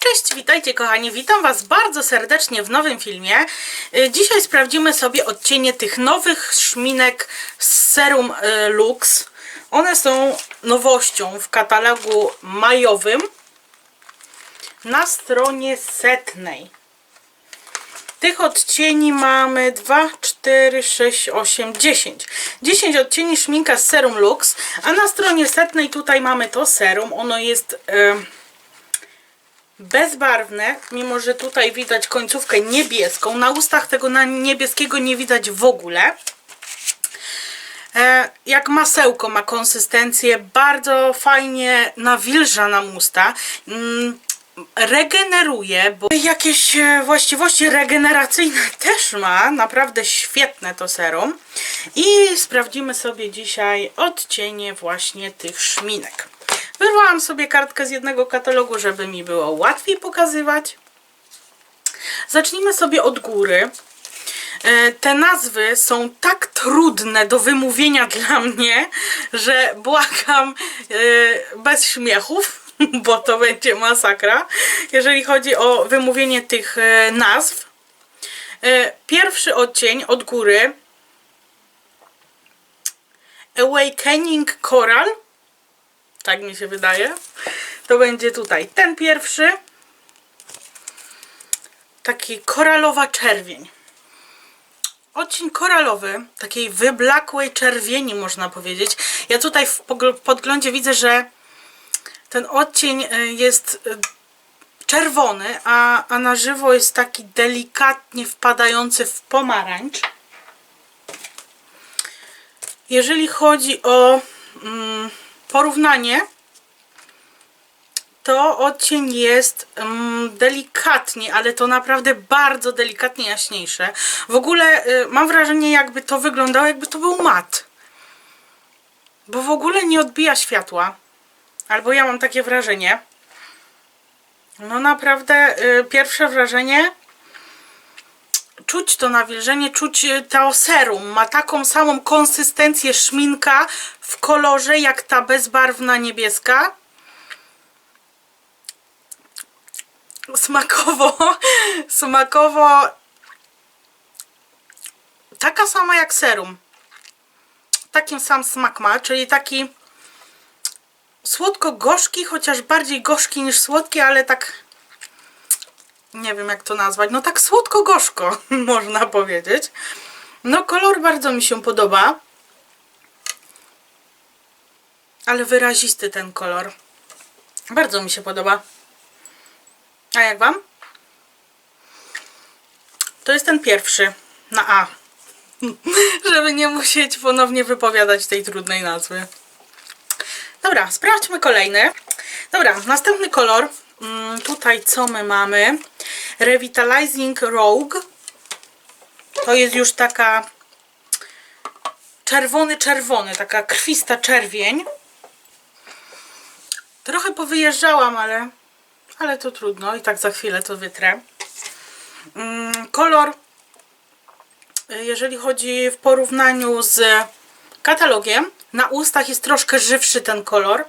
Cześć, witajcie kochani, witam Was bardzo serdecznie w nowym filmie. Y, Dzisiaj sprawdzimy sobie odcienie tych nowych szminek z Serum y, Lux. One są nowością w katalogu majowym na stronie setnej. Tych odcieni mamy 2, 4, 6, 8, 10. 10 odcieni szminka z Serum Lux, a na stronie setnej tutaj mamy to serum. Ono jest... y, bezbarwne, mimo że tutaj widać końcówkę niebieską. Na ustach tego na niebieskiego nie widać w ogóle. E, jak masełko ma konsystencję, bardzo fajnie nawilża nam usta. Mm, regeneruje, bo jakieś e, właściwości regeneracyjne też ma. Naprawdę świetne to serum. I sprawdzimy sobie dzisiaj odcienie właśnie tych szminek. Wyrwałam sobie kartkę z jednego katalogu, żeby mi było łatwiej pokazywać. Zacznijmy sobie od góry. E, Te nazwy są tak trudne do wymówienia dla mnie, że błagam e, bez śmiechów, bo to będzie masakra, jeżeli chodzi o wymówienie tych e, nazw. Pierwszy odcień od góry Awakening Coral tak mi się wydaje. To będzie tutaj ten pierwszy. Taki koralowa czerwień. Odcień koralowy, takiej wyblakłej czerwieni można powiedzieć. Ja tutaj w podglądzie widzę, że ten odcień y, jest y, czerwony, a, a na żywo jest taki delikatnie wpadający w pomarańcz. Jeżeli chodzi o mm, porównanie, to odcień jest mm, delikatnie, ale to naprawdę bardzo delikatnie jaśniejsze. W ogóle y, mam wrażenie, jakby to wyglądało, jakby to był mat. Bo w ogóle nie odbija światła. Albo ja mam takie wrażenie. No naprawdę, y, pierwsze wrażenie czuć to nawilżenie, czuć y, to serum. Ma taką samą konsystencję szminka w kolorze jak ta bezbarwna niebieska. Smakowo, smakowo taka sama jak serum. Takim sam smak ma, czyli taki słodko-gorzki, chociaż bardziej gorzki niż słodki, ale tak nie wiem jak to nazwać, no tak słodko-gorzko można powiedzieć. No kolor bardzo mi się podoba. Ale wyrazisty ten kolor. Bardzo mi się podoba. A jak wam? To jest ten pierwszy na A. Żeby nie musieć ponownie wypowiadać tej trudnej nazwy. Dobra, sprawdźmy kolejny. Dobra, następny kolor. Mm, tutaj co my mamy? Revitalizing Rogue. To jest już taka czerwony, czerwony, taka krwista czerwień. Trochę powyjeżdżałam, ale, ale to trudno i tak za chwilę to wytrę. Mm, kolor, jeżeli chodzi w porównaniu z katalogiem, na ustach jest troszkę żywszy ten kolor.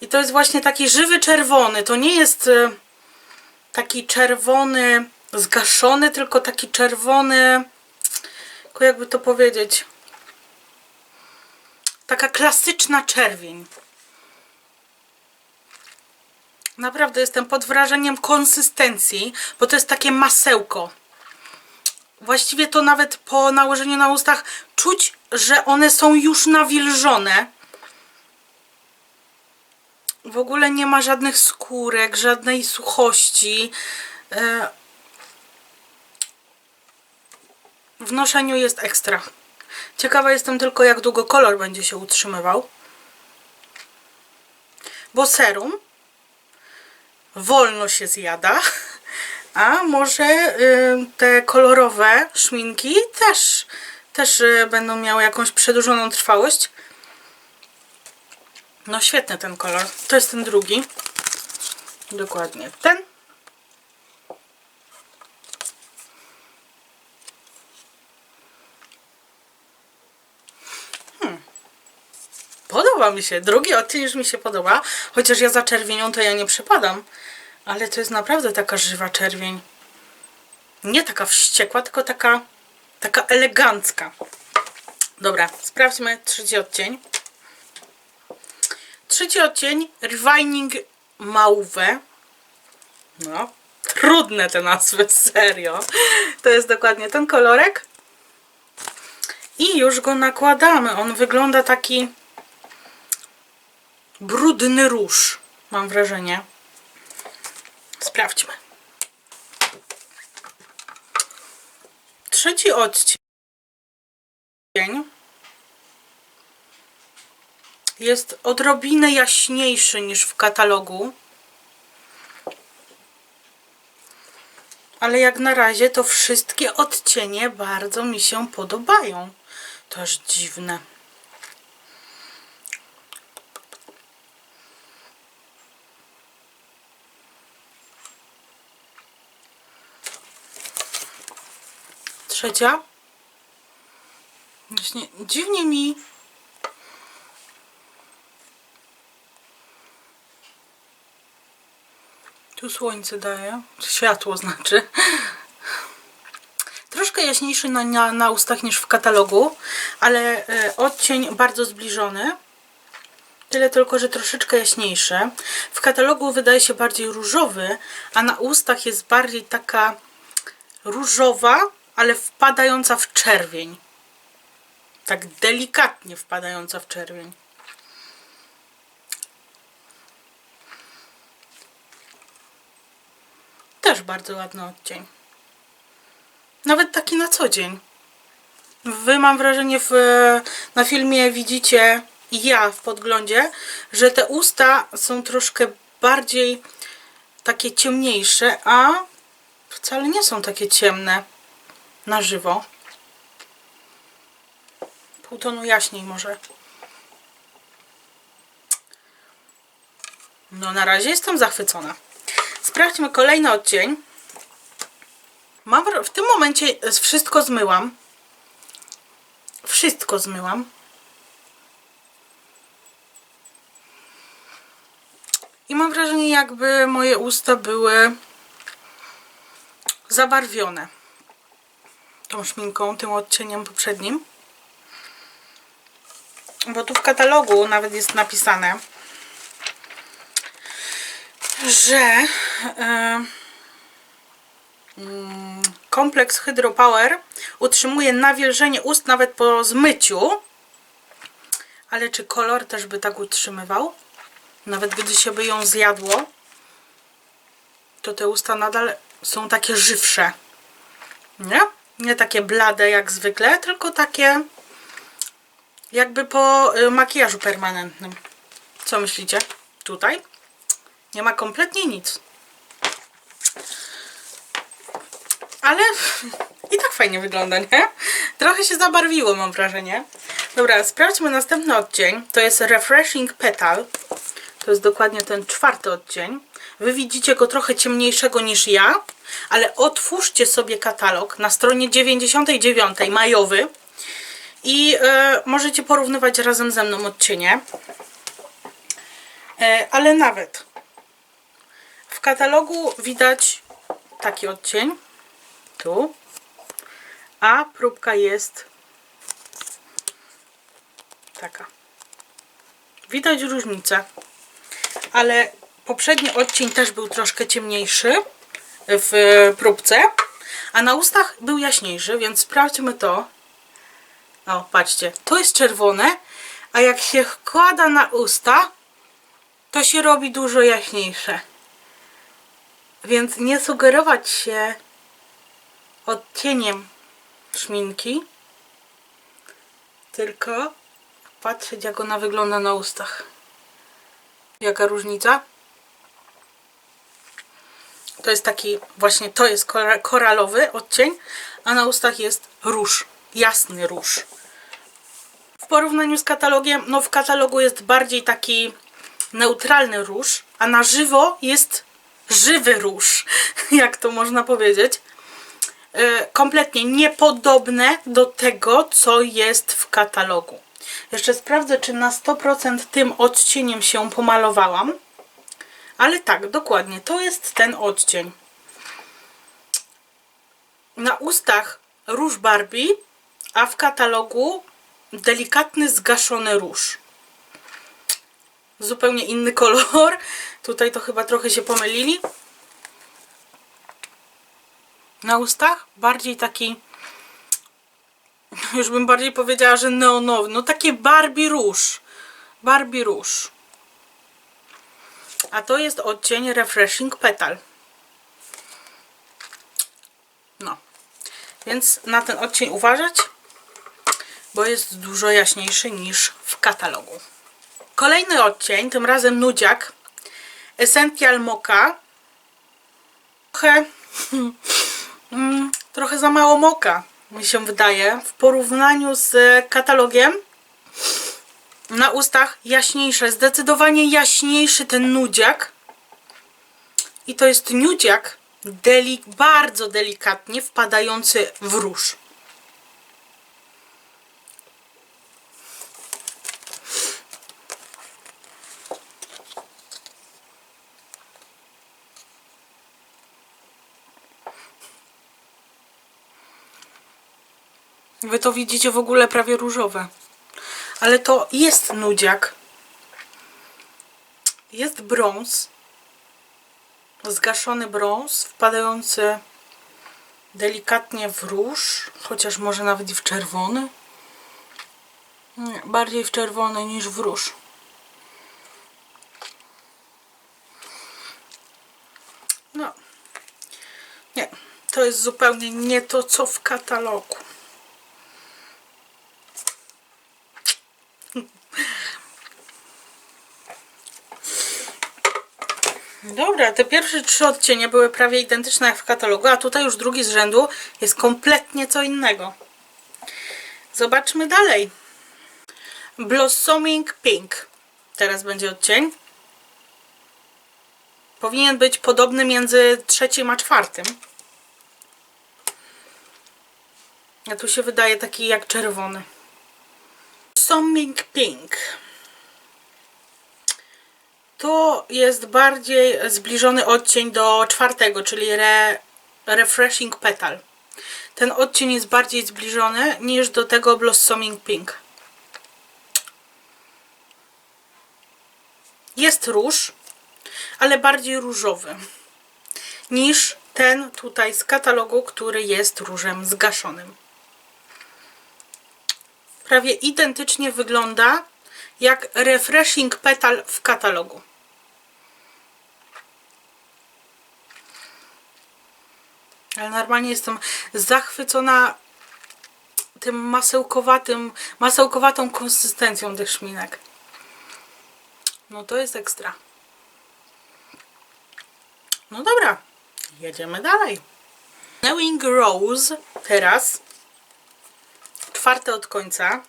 I to jest właśnie taki żywy czerwony. To nie jest y, taki czerwony zgaszony, tylko taki czerwony, tylko jakby to powiedzieć, taka klasyczna czerwień. Naprawdę jestem pod wrażeniem konsystencji, bo to jest takie masełko. Właściwie to nawet po nałożeniu na ustach czuć, że one są już nawilżone. W ogóle nie ma żadnych skórek, żadnej suchości. E, W noszeniu jest ekstra. Ciekawa jestem tylko, jak długo kolor będzie się utrzymywał. Bo serum wolno się zjada, a może y, te kolorowe szminki też, też y, będą miały jakąś przedłużoną trwałość. No świetny ten kolor. To jest ten drugi. Dokładnie ten. Podoba mi się. Drugi odcień już mi się podoba. Chociaż ja za czerwienią to ja nie przepadam. Ale to jest naprawdę taka żywa czerwień. Nie taka wściekła, tylko taka, taka elegancka. Dobra, sprawdźmy trzeci odcień. Trzeci odcień, Refining Mauve. No, trudne te nazwy, serio. To jest dokładnie ten kolorek. I już go nakładamy. On wygląda taki brudny róż, mam wrażenie. Sprawdźmy. Trzeci odcień jest odrobinę jaśniejszy niż w katalogu. Ale jak na razie to wszystkie odcienie bardzo mi się podobają. To aż dziwne. Trzecia. Właśnie dziwnie mi Tu słońce daje. Światło znaczy. Troszkę jaśniejszy na, na, na ustach niż w katalogu, ale e, odcień bardzo zbliżony. Tyle tylko, że troszeczkę jaśniejszy. W katalogu wydaje się bardziej różowy, a na ustach jest bardziej taka różowa, ale wpadająca w czerwień. Tak delikatnie wpadająca w czerwień. Też bardzo ładny odcień. Nawet taki na co dzień. Wy mam wrażenie w, na filmie widzicie ja w podglądzie, że te usta są troszkę bardziej takie ciemniejsze, a wcale nie są takie ciemne na żywo. Pół tonu jaśniej może. No na razie jestem zachwycona. Sprawdźmy kolejny odcień. Mam, w tym momencie wszystko zmyłam. Wszystko zmyłam. I mam wrażenie, jakby moje usta były zabarwione tą szminką, tym odcieniem poprzednim. Bo tu w katalogu nawet jest napisane, że mm, kompleks Hydro Power utrzymuje nawilżenie ust nawet po zmyciu. Ale czy kolor też by tak utrzymywał? Nawet gdy się by ją zjadło, to te usta nadal są takie żywsze. Nie? Nie takie blade jak zwykle, tylko takie jakby po y, makijażu permanentnym. Co myślicie? Tutaj nie ma kompletnie nic. Ale i tak fajnie wygląda, nie? Trochę się zabarwiło, mam wrażenie. Dobra, sprawdźmy następny odcień. To jest Refreshing Petal. To jest dokładnie ten czwarty odcień. Wy widzicie go trochę ciemniejszego niż ja, ale otwórzcie sobie katalog na stronie 99 majowy i e, możecie porównywać razem ze mną odcienie. E, ale nawet w katalogu widać taki odcień tu, a próbka jest taka. Widać różnicę, ale poprzedni odcień też był troszkę ciemniejszy w próbce, a na ustach był jaśniejszy, więc sprawdźmy to. O, patrzcie, to jest czerwone, a jak się wkłada na usta, to się robi dużo jaśniejsze. Więc nie sugerować się odcieniem szminki, tylko patrzeć jak ona wygląda na ustach. Jaka różnica? To jest taki, właśnie to jest kora- koralowy odcień, a na ustach jest róż, jasny róż. W porównaniu z katalogiem, no w katalogu jest bardziej taki neutralny róż, a na żywo jest żywy róż, jak to można powiedzieć. E, Kompletnie niepodobne do tego, co jest w katalogu. Jeszcze sprawdzę, czy na 100% tym odcieniem się pomalowałam. Ale tak, dokładnie, to jest ten odcień. Na ustach róż Barbie, a w katalogu delikatny zgaszony róż. Zupełnie inny kolor. Tutaj to chyba trochę się pomylili. Na ustach bardziej taki już bym bardziej powiedziała, że neonowy. No takie Barbie róż. Barbie róż. A to jest odcień Refreshing Petal. No. Więc na ten odcień uważać, bo jest dużo jaśniejszy niż w katalogu. Kolejny odcień, tym razem nudziak. Essential Mocha. Trochę, mm, trochę za mało moka, mi się wydaje, w porównaniu z katalogiem. Na ustach jaśniejsze, zdecydowanie jaśniejszy ten nudziak. I to jest nudziak delik, bardzo delikatnie wpadający w róż. Wy to widzicie w ogóle prawie różowe. Ale to jest nudziak. Jest brąz. Zgaszony brąz, wpadający delikatnie w róż, chociaż może nawet i w czerwony. Bardziej w czerwony niż w róż. No. Nie, to jest zupełnie nie to, co w katalogu. Dobra, te pierwsze trzy odcienie były prawie identyczne jak w katalogu, a tutaj już drugi z rzędu jest kompletnie co innego. Zobaczmy dalej. Blossoming Pink. Teraz będzie odcień. Powinien być podobny między trzecim a czwartym. A tu się wydaje taki jak czerwony. Blossoming Pink. Tu jest bardziej zbliżony odcień do czwartego, czyli re, Refreshing Petal. Ten odcień jest bardziej zbliżony niż do tego Blossoming Pink. Jest róż, ale bardziej różowy niż ten tutaj z katalogu, który jest różem zgaszonym. Prawie identycznie wygląda jak Refreshing Petal w katalogu. Ale normalnie jestem zachwycona tym masełkowatym, masełkowatą konsystencją tych szminek. No to jest ekstra. No dobra, jedziemy dalej. Knowing Rose teraz. Czwarte od końca.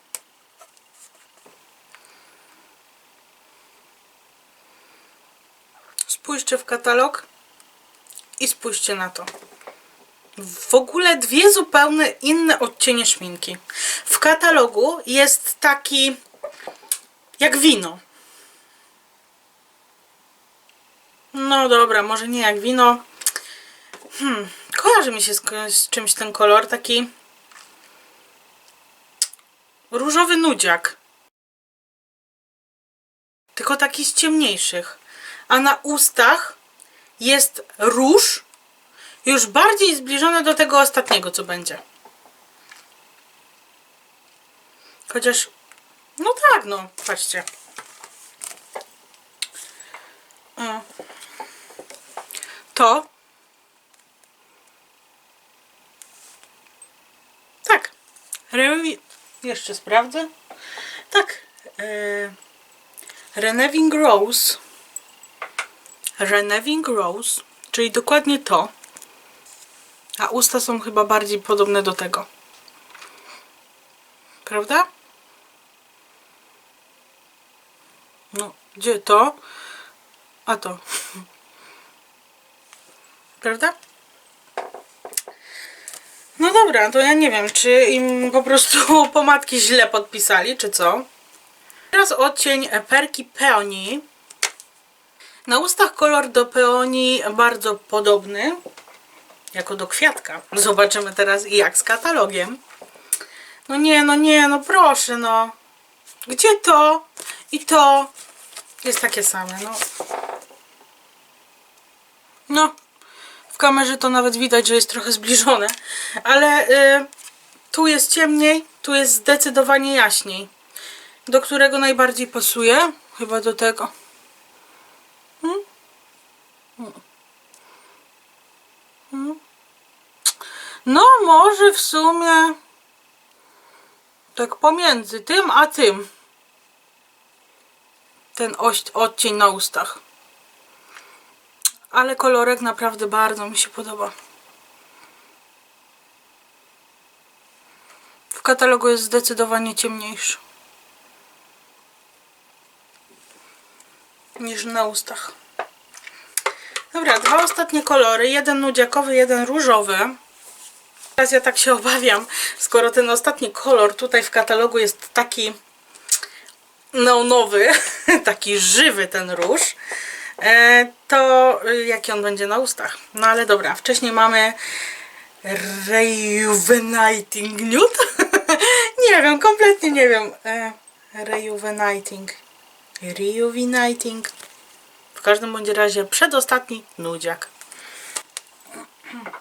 Spójrzcie w katalog i spójrzcie na to. W ogóle dwie zupełnie inne odcienie szminki. W katalogu jest taki jak wino. No dobra, może nie jak wino. Hmm, kojarzy mi się z, z czymś ten kolor, taki różowy nudziak. Tylko taki z ciemniejszych. A na ustach jest róż już bardziej zbliżone do tego ostatniego, co będzie. Chociaż, no tak, no, patrzcie. To. Tak. Rewi... Jeszcze sprawdzę. Tak. E... Renewing Rose. Renewing Rose, czyli dokładnie to. A usta są chyba bardziej podobne do tego. Prawda? No, gdzie to? A to. Prawda? No dobra, to ja nie wiem, czy im po prostu pomadki źle podpisali, czy co. Teraz odcień Perki Peony. Na ustach kolor do peonii bardzo podobny, jako do kwiatka. Zobaczymy teraz jak z katalogiem. No nie, no nie, no proszę, no. Gdzie to? I to jest takie same, no. No, w kamerze to nawet widać, że jest trochę zbliżone, ale y, tu jest ciemniej, tu jest zdecydowanie jaśniej. Do którego najbardziej pasuje? Chyba do tego. Hmm? Hmm. No, może w sumie tak pomiędzy tym a tym. Ten oś- odcień na ustach. Ale kolorek naprawdę bardzo mi się podoba. W katalogu jest zdecydowanie ciemniejszy. Niż na ustach. Dobra, dwa ostatnie kolory. Jeden nudziakowy, jeden różowy. Teraz ja tak się obawiam, skoro ten ostatni kolor tutaj w katalogu jest taki no nowy, taki żywy ten róż, e, to y, jaki on będzie na ustach. No ale dobra, wcześniej mamy Rejuvenating Nude. nie wiem, kompletnie nie wiem. E, Rejuvenating. Rejuvenating. W każdym bądź razie przedostatni nudziak.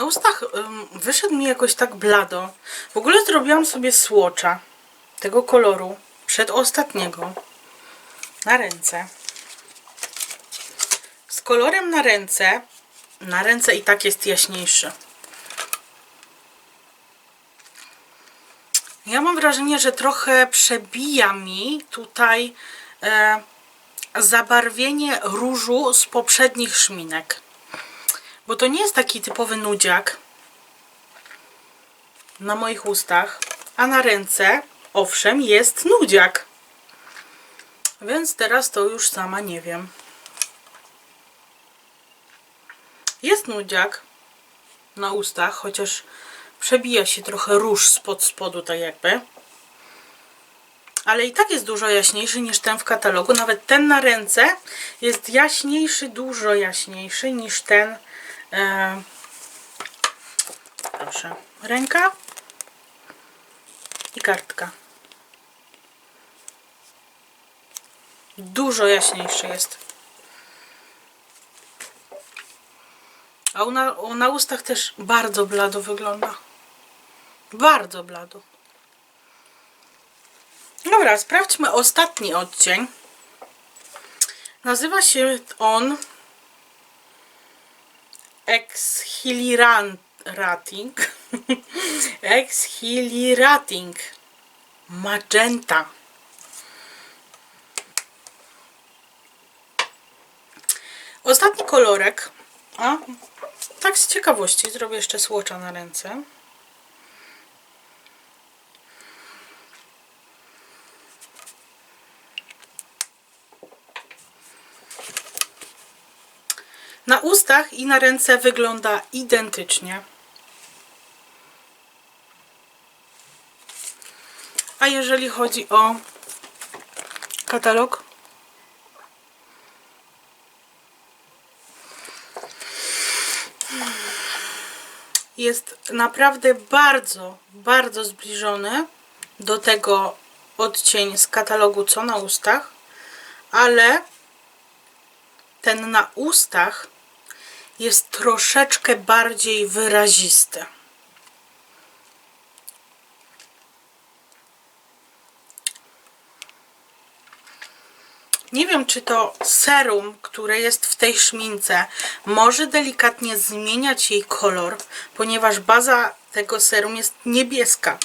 Na ustach wyszedł mi jakoś tak blado. W ogóle zrobiłam sobie słocza tego koloru przedostatniego na ręce. Z kolorem na ręce, na ręce i tak jest jaśniejszy. Ja mam wrażenie, że trochę przebija mi tutaj e, zabarwienie różu z poprzednich szminek. Bo to nie jest taki typowy nudziak na moich ustach, a na ręce, owszem, jest nudziak. Więc teraz to już sama nie wiem. Jest nudziak na ustach, chociaż przebija się trochę róż spod spodu, tak jakby. Ale i tak jest dużo jaśniejszy niż ten w katalogu. Nawet ten na ręce jest jaśniejszy, dużo jaśniejszy niż ten E, proszę, ręka i kartka. Dużo jaśniejszy jest. A na, na ustach też bardzo blado wygląda. Bardzo blado. Dobra, sprawdźmy ostatni odcień. Nazywa się on Exhilarating. Exhilarating. Magenta. Ostatni kolorek. A, tak z ciekawości zrobię jeszcze słocza na ręce. Na ustach i na ręce wygląda identycznie. A jeżeli chodzi o katalog, jest naprawdę bardzo, bardzo zbliżony do tego odcień z katalogu co na ustach, ale ten na ustach jest troszeczkę bardziej wyrazisty. Nie wiem, czy to serum, które jest w tej szmince, może delikatnie zmieniać jej kolor, ponieważ baza tego serum jest niebieska.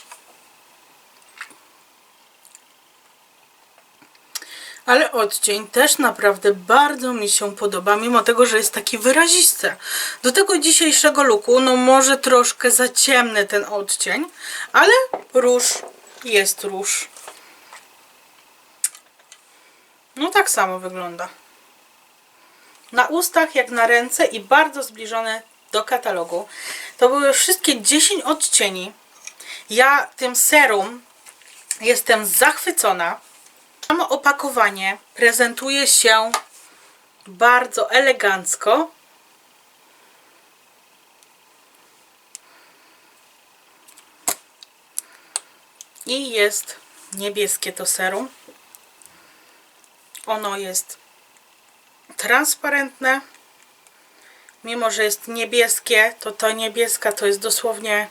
Ale odcień też naprawdę bardzo mi się podoba, mimo tego, że jest taki wyrazisty. Do tego dzisiejszego looku, no może troszkę za ciemny ten odcień, ale róż jest róż. No tak samo wygląda. Na ustach jak na ręce i bardzo zbliżone do katalogu. To były wszystkie 10 odcieni. Ja tym serum jestem zachwycona. Samo opakowanie prezentuje się bardzo elegancko. I jest niebieskie to serum. Ono jest transparentne. Mimo, że jest niebieskie, to to niebieska to jest dosłownie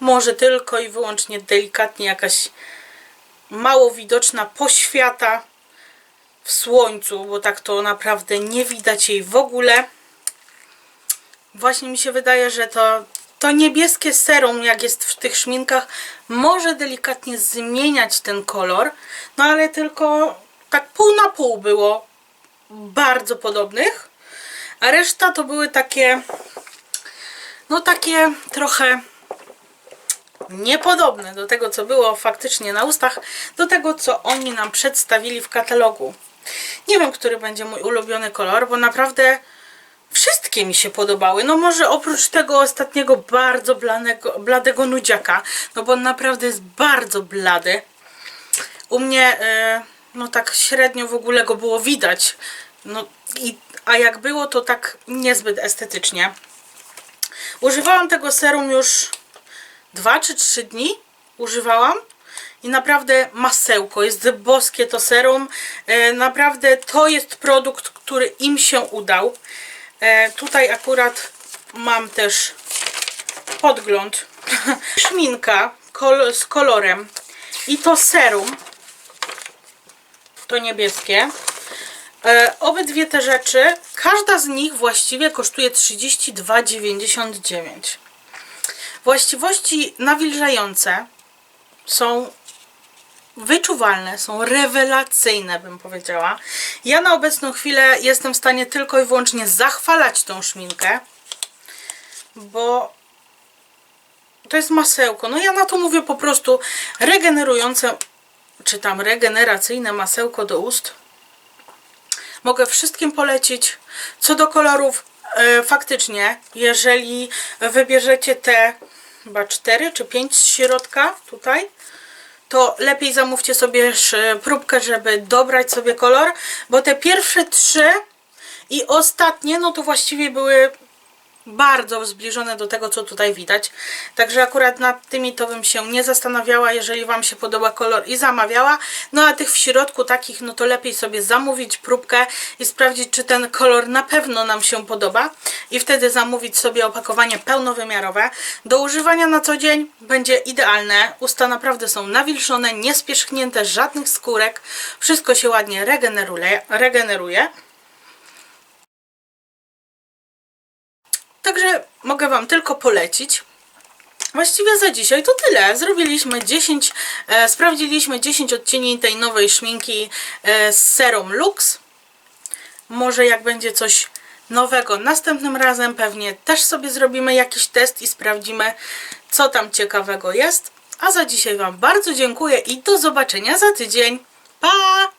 może tylko i wyłącznie delikatnie jakaś mało widoczna poświata w słońcu, bo tak to naprawdę nie widać jej w ogóle. Właśnie mi się wydaje, że to, to niebieskie serum, jak jest w tych szminkach, może delikatnie zmieniać ten kolor, no ale tylko tak pół na pół było bardzo podobnych, a reszta to były takie, no takie trochę niepodobne do tego, co było faktycznie na ustach, do tego, co oni nam przedstawili w katalogu. Nie wiem, który będzie mój ulubiony kolor, bo naprawdę wszystkie mi się podobały. No może oprócz tego ostatniego bardzo blanego, bladego nudziaka, no bo on naprawdę jest bardzo blady. U mnie, e, no tak średnio w ogóle go było widać. No i, a jak było, to tak niezbyt estetycznie. Używałam tego serum już dwa czy trzy dni używałam i naprawdę masełko, jest boskie to serum, e, naprawdę to jest produkt, który im się udał. E, tutaj akurat mam też podgląd, szminka kol z kolorem i to serum, to niebieskie. E, obydwie te rzeczy, każda z nich właściwie kosztuje 32,99. Właściwości nawilżające są wyczuwalne, są rewelacyjne, bym powiedziała. Ja na obecną chwilę jestem w stanie tylko i wyłącznie zachwalać tą szminkę, bo to jest masełko. No ja na to mówię po prostu regenerujące, czy tam regeneracyjne masełko do ust. Mogę wszystkim polecić. Co do kolorów, faktycznie, jeżeli wybierzecie te chyba 4 czy 5 z środka tutaj, to lepiej zamówcie sobie próbkę, żeby dobrać sobie kolor, bo te pierwsze trzy i ostatnie, no to właściwie były bardzo zbliżone do tego, co tutaj widać. Także akurat nad tymi to bym się nie zastanawiała, jeżeli Wam się podoba kolor i zamawiała. No a tych w środku takich, no to lepiej sobie zamówić próbkę i sprawdzić, czy ten kolor na pewno nam się podoba. I wtedy zamówić sobie opakowanie pełnowymiarowe. Do używania na co dzień będzie idealne. Usta naprawdę są nawilżone, niespierzchnięte, żadnych skórek. Wszystko się ładnie regeneruje. regeneruje. Także mogę Wam tylko polecić. Właściwie za dzisiaj to tyle. Zrobiliśmy 10, e, sprawdziliśmy 10 odcieni tej nowej szminki e, z Serum Lux. Może jak będzie coś nowego następnym razem, pewnie też sobie zrobimy jakiś test i sprawdzimy, co tam ciekawego jest. A za dzisiaj Wam bardzo dziękuję i do zobaczenia za tydzień. Pa!